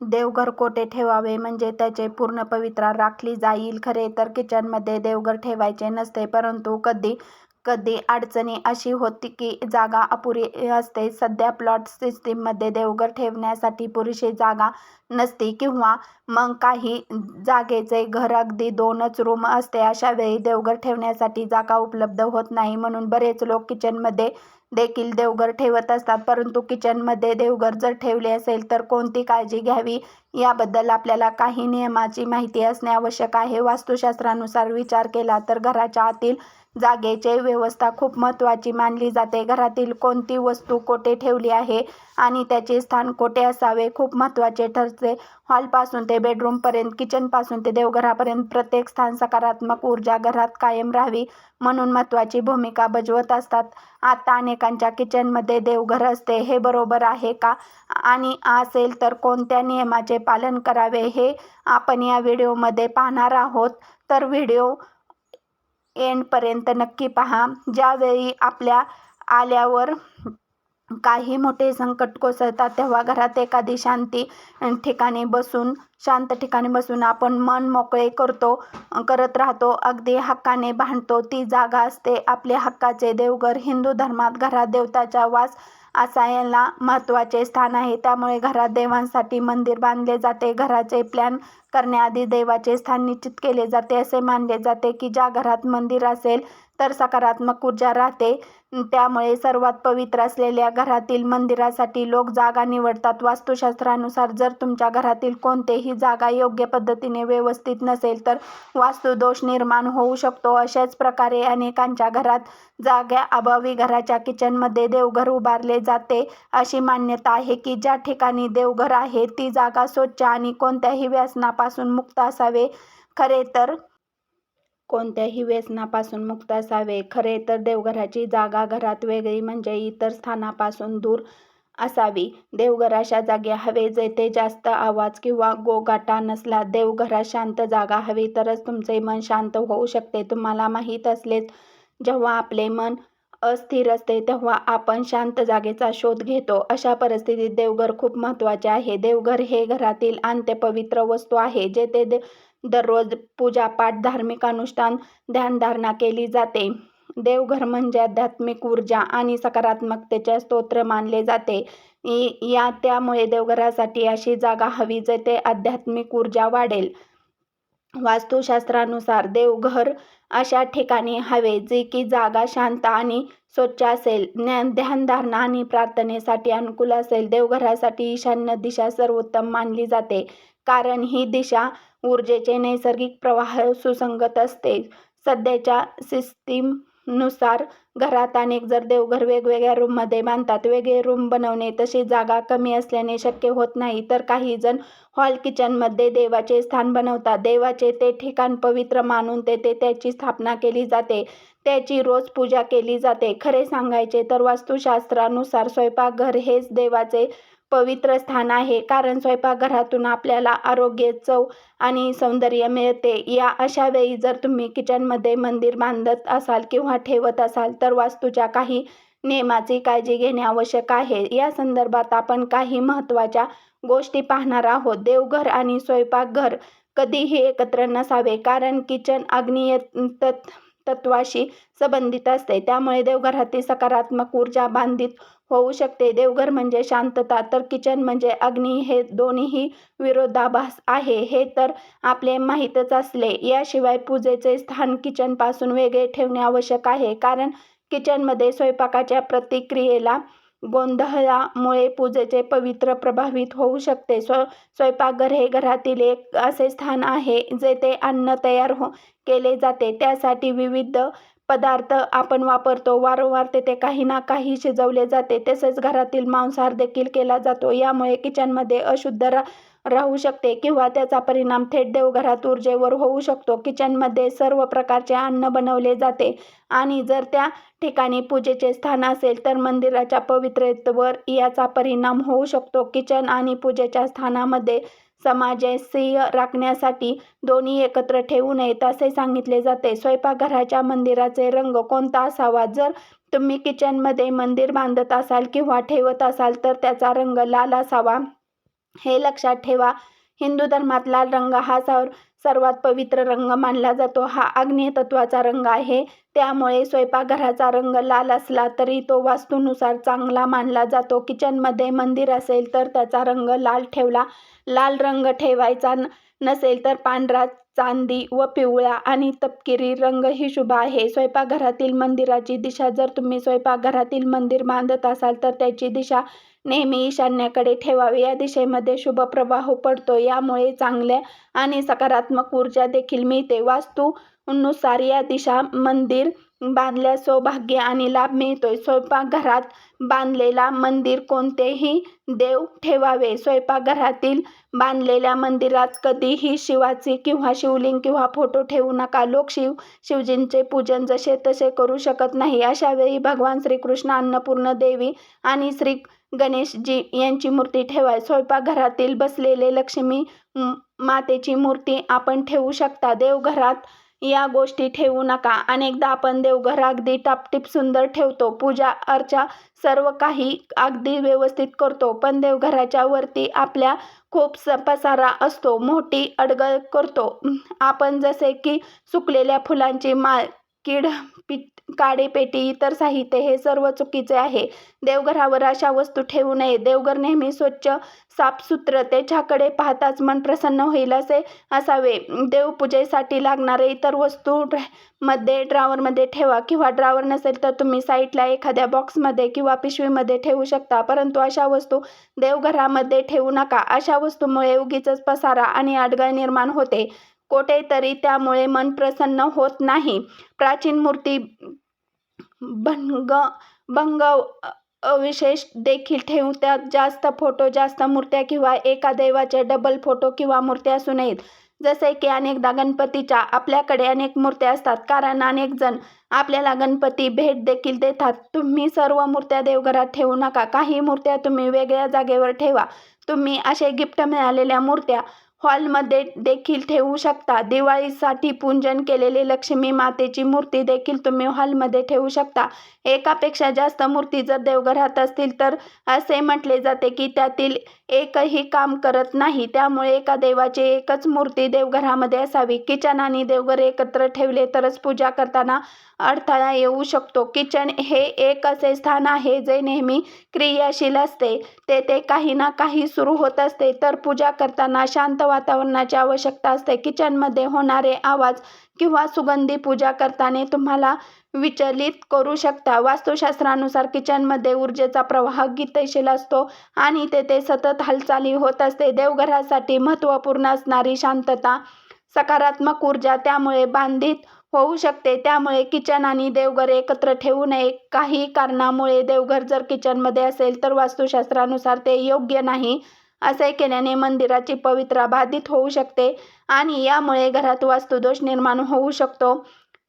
देवघर कोठे ठेवावे म्हणजे त्याचे पूर्ण पवित्रा राखली जाईल. खरे तर किचनमध्ये देवघर ठेवायचे नसते, परंतु कधी कधी अडचणी अशी होती की जागा अपुरी असते. सध्या प्लॉट सिस्टीममध्ये देवघर ठेवण्यासाठी पुरेशी जागा नसते किंवा मग काही जागेचे घर अगदी दोनच रूम असते. अशा वेळी देवघर ठेवण्यासाठी जागा उपलब्ध होत नाही. म्हणून बरेच लोक किचनमध्ये देखील देवघर ठेवत असतात. परंतु किचनमध्ये देवघर जर ठेवले असेल तर कोणती काळजी घ्यावी याबद्दल आपल्याला काही नियमाची माहिती असणे आवश्यक आहे. वास्तुशास्त्रानुसार विचार केला तर घराच्या आतील जागेचे व्यवस्था खूप महत्त्वाची मानली जाते. घरातील कोणती वस्तू कोठे ठेवली आहे आणि त्याचे स्थान कोठे असावे खूप महत्त्वाचे ठरते. हॉलपासून ते बेडरूमपर्यंत, किचनपासून ते देवघरापर्यंत प्रत्येक स्थान सकारात्मक ऊर्जा घरात कायम राहावी म्हणून महत्त्वाची भूमिका बजावत असतात. आता अनेकांच्या किचनमध्ये देवघर असते, हे बरोबर आहे का? आणि असेल तर कोणत्या नियमाचे पालन करावे हे आपण या व्हिडिओमध्ये पाहणार आहोत. तर व्हिडिओ एंडपर्यंत नक्की पहा. ज्यावेळी आपल्या आल्यावर काही मोठे संकट कोसळतात तेव्हा घरात एखादी शांती ठिकाणी बसून शांत ठिकाणी बसून आपण मन मोकळे करतो करत राहतो. अगदी हक्काने भांडतो. ती जागा असते आपले हक्काचे देवघर. हिंदू धर्मात घरात देवताचा वास असायला महत्त्वाचे स्थान आहे. त्यामुळे घरात देवांसाठी मंदिर बांधले जाते. घराचे प्लॅन करण्याआधी देवाचे स्थान निश्चित केले जाते. असे मानले जाते की ज्या घरात मंदिर असेल तर सकारात्मक ऊर्जा राहते. त्यामुळे सर्वात पवित्र असलेल्या घरातील मंदिरासाठी लोक जागा निवडतात. वास्तुशास्त्रानुसार जर तुमच्या घरातील कोणतेही जागा योग्य पद्धतीने व्यवस्थित नसेल तर वास्तुदोष निर्माण होऊ शकतो. अशाच प्रकारे अनेकांच्या घरात जाग्या अभावी घराच्या किचनमध्ये देवघर उभारले जाते. अशी मान्यता आहे की ज्या ठिकाणी देवघर आहे ती जागा स्वच्छ आणि कोणत्याही व्यसनापासून मुक्त असावे. खरे तर कोणत्याही व्यसनापासून मुक्त असावे. खरे तर देवघराची जागा घरात वेगळी म्हणजे इतर स्थानापासून दूर असावी. देवघर अशा जागी हवे जेथे जास्त आवाज किंवा गोगाटा नसला. देवघरात शांत जागा हवी तरच तुमचे मन शांत होऊ शकते. तुम्हाला माहीत असलेच जेव्हा आपले मन अस्थिर असते तेव्हा आपण शांत जागेचा शोध घेतो. अशा परिस्थितीत देवघर खूप महत्त्वाचे आहे. देवघर हे घरातील अंत्य पवित्र वस्तू आहे जेथे दररोज पूजापाठ, धार्मिक अनुष्ठान, ध्यानधारणा केली जाते. देवघर म्हणजे आध्यात्मिक ऊर्जा आणि सकारात्मकतेचे स्रोत मानले जाते. या त्यामुळे देवघरासाठी अशी जागा हवी जेथे आध्यात्मिक ऊर्जा वाढेल. वास्तुशास्त्रानुसार देवघर अशा ठिकाणी हवे जी की जागा शांत आणि स्वच्छ असेल, ज्ञान ध्यानधारणा आणि प्रार्थनेसाठी अनुकूल असेल. देवघरासाठी ईशान्य दिशा सर्वोत्तम मानली जाते कारण ही दिशा ऊर्जेचे नैसर्गिक प्रवाह सुसंगत असते. सध्याच्या सिस्टीम नुसार घरात अनेक जर देवघर वेगवेगळ्या रूममध्ये बांधतात. वेगळे रूम बनवणे तशी जागा कमी असल्याने शक्य होत नाही. तर काही जण हॉल किचनमध्ये देवाचे स्थान बनवतात. देवाचे ते ठिकाण पवित्र मानून तेथे त्याची स्थापना केली जाते. त्याची रोज पूजा केली जाते. खरे सांगायचे तर वास्तुशास्त्रानुसार स्वयंपाकघर हेच देवाचे पवित्र स्थान आहे. कारण स्वयंपाकघरातून आपल्याला आरोग्य, चव आणि सौंदर्य मिळते. या अशा वेळी जर तुम्ही किचनमध्ये मंदिर बांधत असाल किंवा ठेवत असाल तर वास्तूच्या काही नियमाची काळजी घेणे आवश्यक आहे. या संदर्भात आपण काही महत्त्वाच्या गोष्टी पाहणार आहोत. देवघर आणि स्वयंपाकघर कधीही एकत्र नसावे कारण किचन अग्निय तत्त्वाशी संबंधित असते. त्यामुळे देवघरातील सकारात्मक ऊर्जा बांधित होऊ शकते. देवघर म्हणजे शांतता तर किचन म्हणजे अग्नी हे दोन्हीही विरोधाभास आहे हे तर आपले माहीतच असले याशिवाय पूजेचे स्थान किचनपासून वेगळे ठेवणे आवश्यक आहे कारण किचनमध्ये स्वयंपाकाच्या प्रतिक्रियेला गोंधळामुळे पूजेचे पवित्र प्रभावित होऊ शकते. स्व स्वयंपाकघर हे घरातील एक असे स्थान आहे जेथे अन्न तयार हो, केले जाते. त्यासाठी विविध पदार्थ आपण वापरतो. वारंवार तेथे काही ना काही शिजवले जाते. तसेच घरातील मांसाहार देखील केला जातो. यामुळे किचनमध्ये अशुद्ध रा राहू शकते किंवा त्याचा परिणाम थेट देवघरात ऊर्जेवर होऊ शकतो. किचनमध्ये सर्व प्रकारचे अन्न बनवले जाते आणि जर त्या ठिकाणी पूजेचे स्थान असेल तर मंदिराच्या पवित्रतेवर याचा परिणाम होऊ शकतो. किचन आणि पूजेच्या स्थानामध्ये सामंजस्य राखण्यासाठी दोन्ही एकत्र ठेवू नयेत असे सांगितले जाते. स्वयंपाकघराच्या मंदिराचे रंग कोणता असावा? जर तुम्ही किचनमध्ये मंदिर बांधत असाल किंवा ठेवत असाल तर त्याचा रंग लाल असावा. हे लक्षात ठेवा हिंदू धर्मात लाल रंग हा सर सर्वात पवित्र रंग मानला जातो. हा आग्नेय तत्वाचा रंग आहे. त्यामुळे स्वयंपाकघराचा रंग लाल असला तरी तो वास्तूनुसार चांगला मानला जातो. किचनमध्ये मंदिर असेल तर त्याचा रंग लाल ठेवला. लाल रंग ठेवायचा नसेल तर पांढरा चांदी व पिवळा आणि तपकिरी रंग ही शुभ आहे. स्वयंपाकघरातील मंदिराची दिशा जर तुम्ही स्वयंपाकघरातील मंदिर बांधत असाल तर त्याची दिशा नेहमी ईशान्याकडे ठेवावी. या दिशेमध्ये शुभ प्रवाह पडतो. यामुळे चांगल्या आणि सकारात्मक ऊर्जा देखील मिळते. वास्तूनुसार या दिशा मंदिर बांधल्यास सौभाग्य आणि लाभ मिळतोय. स्वयंपाकघरात बांधलेला मंदिर कोणतेही देव ठेवावे. स्वयंपाकघरातील बांधलेल्या मंदिरात कधीही शिवाची किंवा शिवलिंग किंवा फोटो ठेवू नका. लोक शिव शिवजींचे पूजन जसे तसे करू शकत नाही. अशावेळी भगवान श्रीकृष्ण अन्नपूर्ण देवी आणि श्री गणेशजी यांची मूर्ती ठेवा स्वयंपाकघरातील बसलेले लक्ष्मी मातेची मूर्ती आपण ठेवू शकता. देवघरात या गोष्टी ठेवू नका. अनेकदा आपण देवघर अगदी टापटीप सुंदर ठेवतो. पूजा अर्चा सर्व काही अगदी व्यवस्थित करतो. पण देवघराच्या वरती आपल्या खूप पसारा असतो. मोठी अडगळ करतो. आपण जसे की सुकलेल्या फुलांची माळ कीड पीठ काडेपेटी इतर साहित्य हे सर्व चुकीचे आहे. देवघरावर अशा वस्तू ठेवू नये. देवघर नेहमी स्वच्छ साफसूत्र त्याच्याकडे पाहताच मन प्रसन्न होईल असे असावे. देवपूजेसाठी लागणारे इतर वस्तू मध्ये ड्रावरमध्ये ठेवा किंवा ड्रावर नसेल तर तुम्ही साईटला एखाद्या बॉक्समध्ये किंवा पिशवीमध्ये ठेवू शकता. परंतु अशा वस्तू देवघरामध्ये ठेवू नका. अशा वस्तूमुळे उगीच पसारा आणि अडगळ निर्माण होते. कोठेतरी त्यामुळे मन प्रसन्न होत नाही. प्राचीन मूर्ती भंग भंग अविशेष देखील ठेवू त्यात जास्त फोटो जास्त मूर्त्या किंवा एका देवाचे डबल फोटो किंवा मूर्त्या असू नयेत. जसे की अनेकदा गणपतीच्या आपल्याकडे अनेक मूर्त्या असतात. कारण अनेक जण आपल्याला गणपती भेट देखील देतात. तुम्ही सर्व मूर्त्या देवघरात ठेवू नका. काही मूर्त्या तुम्ही वेगळ्या जागेवर ठेवा. तुम्ही असे गिफ्ट मिळालेल्या मूर्त्या हॉलमध्ये देखील ठेवू शकता. दिवाळीसाठी पूजन केलेली लक्ष्मी मातेची मूर्ती देखील तुम्ही हॉलमध्ये ठेवू शकता. एकापेक्षा जास्त मूर्ती जर देवघरात असतील तर असे म्हटले जाते की त्यातील एकही काम करत नाही. त्यामुळे एका देवाची एकच मूर्ती देवघरामध्ये असावी. किचन आणि देवघर एकत्र ठेवले तरच पूजा करताना अडथळा येऊ शकतो. किचन हे एक असे स्थान आहे जे नेहमी क्रियाशील असते. तेथे काही ना काही सुरू होत असते. तर पूजा करताना शांत वातावरणाची आवश्यकता असते. किचनमध्ये होणारे आवाज किंवा सुगंधी पूजा करताना तुम्हाला विचलित करू शकता. वास्तुशास्त्रानुसार किचनमध्ये ऊर्जेचा प्रवाह गीतशील असतो आणि तेथे सतत हालचाली होत असते. देवघरासाठी महत्त्वपूर्ण असणारी शांतता सकारात्मक ऊर्जा त्यामुळे बांधित होऊ शकते. त्यामुळे किचन आणि देवघर एकत्र ठेवू नये. काही कारणामुळे देवघर जर किचनमध्ये असेल तर वास्तुशास्त्रानुसार ते योग्य नाही. असे केल्याने मंदिराची पवित्रा बाधित होऊ शकते आणि यामुळे घरात वास्तुदोष निर्माण होऊ शकतो.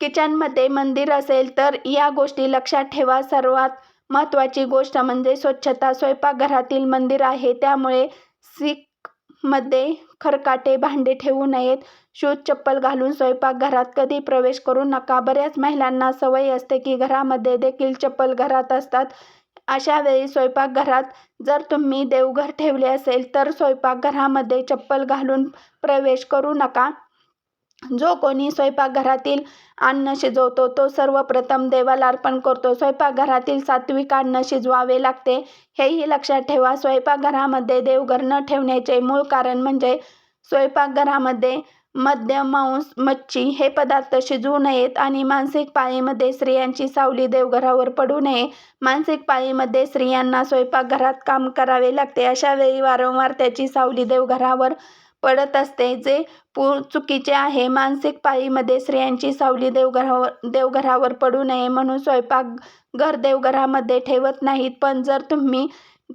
किचनमध्ये मंदिर असेल तर या गोष्टी लक्षात ठेवा. सर्वात महत्त्वाची गोष्ट म्हणजे स्वच्छता. स्वयंपाकघरातील मंदिर आहे त्यामुळे मध्ये खरकाटे भांडे ठेवू नयेत. शूज चप्पल घालून स्वयंपाकघरात कधी प्रवेश करू नका. बऱ्याच महिलांना सवय असते की घरामध्ये देखील चप्पल घरात असतात. अशा वेळी स्वयंपाकघरात जर तुम्ही देवघर ठेवले असेल तर स्वयंपाकघरामध्ये चप्पल घालून प्रवेश करू नका. जो कोणी स्वयंपाकघरातील अन्न शिजवतो तो सर्वप्रथम देवाला अर्पण करतो. स्वयंपाकघरातील सात्विक अन्न शिजवावे लागते. हेही लक्षात ठेवा स्वयंपाकघरामध्ये देवघर न ठेवण्याचे मूळ कारण म्हणजे स्वयंपाकघरामध्ये मद्य मांस मच्छी हे पदार्थ शिजवू नयेत आणि मानसिक पाळीमध्ये स्त्रियांची सावली देवघरावर पडू नये. मानसिक पाळीमध्ये स्त्रियांना स्वयंपाकघरात काम करावे लागते. अशा वेळी वारंवार त्याची सावली देवघरावर पडत असते जे पू चुकीचे आहे. मानसिक पाळीमध्ये स्त्रियांची सावली देवघरावर देवघरावर पडू नये म्हणून स्वयंपाक घर देवघरामध्ये ठेवत नाहीत. पण जर तुम्ही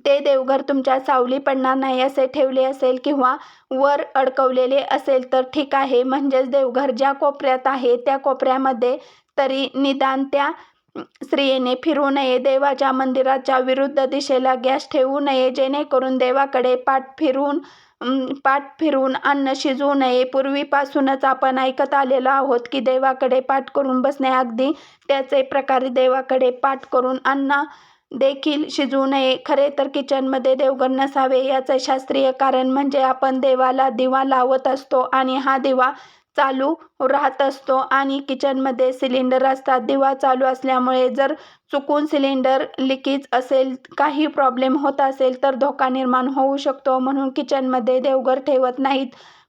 ते देवघर तुमच्या सावली पडणार नाही असे ठेवले असेल किंवा वर अडकवलेले असेल तर ठीक आहे. म्हणजेच देवघर ज्या कोपऱ्यात आहे त्या कोपऱ्यामध्ये तरी निदान त्या स्त्रियेने फिरू नये. देवाच्या मंदिराच्या विरुद्ध दिशेला गॅस ठेवू नये. जेणेकरून देवाकडे पाठ फिरून पाठ फिरून अन्न शिजवू नये. पूर्वीपासूनच आपण ऐकत आलेलो आहोत की देवाकडे पाठ करून बसणे अगदी त्याचे प्रकारे देवाकडे पाठ करून अन्न देखील शिजवू नये. खरे तर किचनमध्ये देवघर नसावे याचं शास्त्रीय कारण म्हणजे आपण देवाला दिवा लावत असतो आणि हा दिवा चालू राहत असतो आणि किचनमध्ये सिलेंडर असतात. दिवा चालू असल्यामुळे जर चुकून सिलेंडर लिकेज असेल काही प्रॉब्लेम होत असेल तर धोका निर्माण होऊ शकतो. म्हणून किचनमध्ये देवघर ठेवत नाहीत.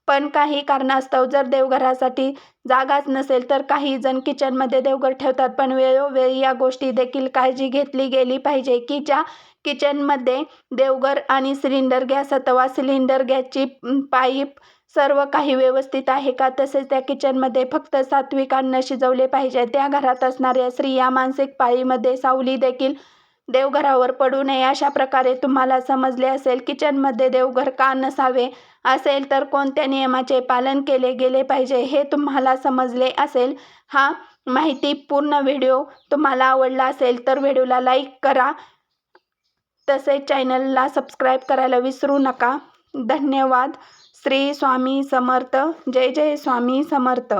पण काही कारणास्तव जर देवघरासाठी जागाच नसेल तर काही जण किचनमध्ये देवघर ठेवतात. पण वेळोवेळी या गोष्टी देखील काळजी घेतली गेली पाहिजे की ज्या किचनमध्ये देवघर आणि सिलेंडर गॅस अथवा सिलेंडर गॅसची पाईप सर्व काही व्यवस्थित आहे का? तसेच त्या किचनमध्ये फक्त सात्विक अन्न शिजवले पाहिजे. त्या घरात असणाऱ्या स्त्रिया मानसिक पाळीमध्ये सावली देखील देवघरावर पडू नये. अशा प्रकारे तुम्हाला समजले असेल किचनमध्ये देवघर का नसावे? असेल तर कोणत्या नियमाचे पालन केले गेले पाहिजे हे तुम्हाला समजले असेल. हा माहिती पूर्ण व्हिडिओ तुम्हाला आवडला असेल तर व्हिडिओला लाईक करा. तसेच चॅनलला सबस्क्राईब करायला विसरू नका. धन्यवाद. श्री स्वामी समर्थ. जय जय स्वामी समर्थ.